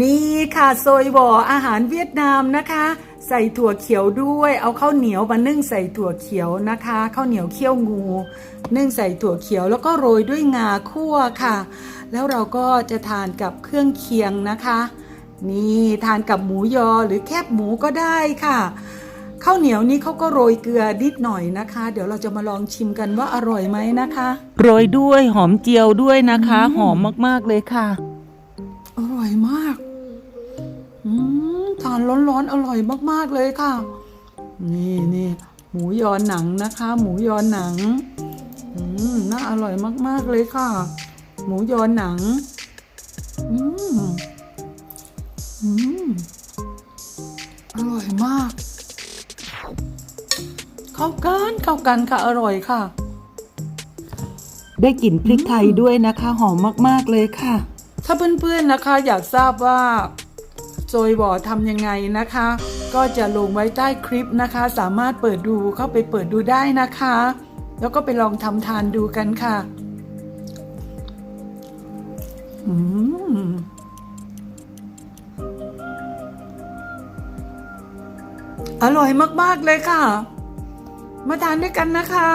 นี่ค่ะโซยบออาหารเวียดนามนะคะ ใส่ถั่วเขียวด้วย เอาข้าวเหนียวมานึ่งใส่ถั่วเขียวนะคะข้าวเหนียวเคี่ยวงู นึ่งใส่ถั่วเขียวแล้วก็โรยด้วยงาคั่วค่ะ แล้วเราก็จะทานกับเครื่องเคียงนะคะ นี่ทานกับหมูยอหรือแคบหมูก็ได้ค่ะข้าวเหนียวนี้เขาก็โรยเกลือนิดหน่อยนะคะ เดี๋ยวเราจะมาลองชิมกันว่าอร่อยไหมนะคะ โรยด้วยหอมเจียวด้วยนะคะ หอมมากๆเลยค่ะอ ร่อยมากอืมทานร้อนๆอร่อยมากๆเลยค่ะ นี่นี่หมูยอหนังนะคะ หมูยอหนังอืมน่าอร่อยมากๆเลยค่ะ หมูยอหนังอืมอืมอร่อยมากเข้ากันเข้ากันค่ะอร่อยค่ะ ได้กลิ่นพริกไทยด้วยนะคะ หอมมากๆเลยค่ะ ถ้าเพื่อนๆนะคะอยากทราบว่าโจยบอทำยังไงนะคะ ก็จะลงไว้ใต้คลิปนะคะ สามารถเปิดดูเข้าไปเปิดดูได้นะคะ แล้วก็ไปลองทำทานดูกันค่ะอืมอร่อยมาก ๆ เลยค่ะ มาทานด้วยกันนะคะ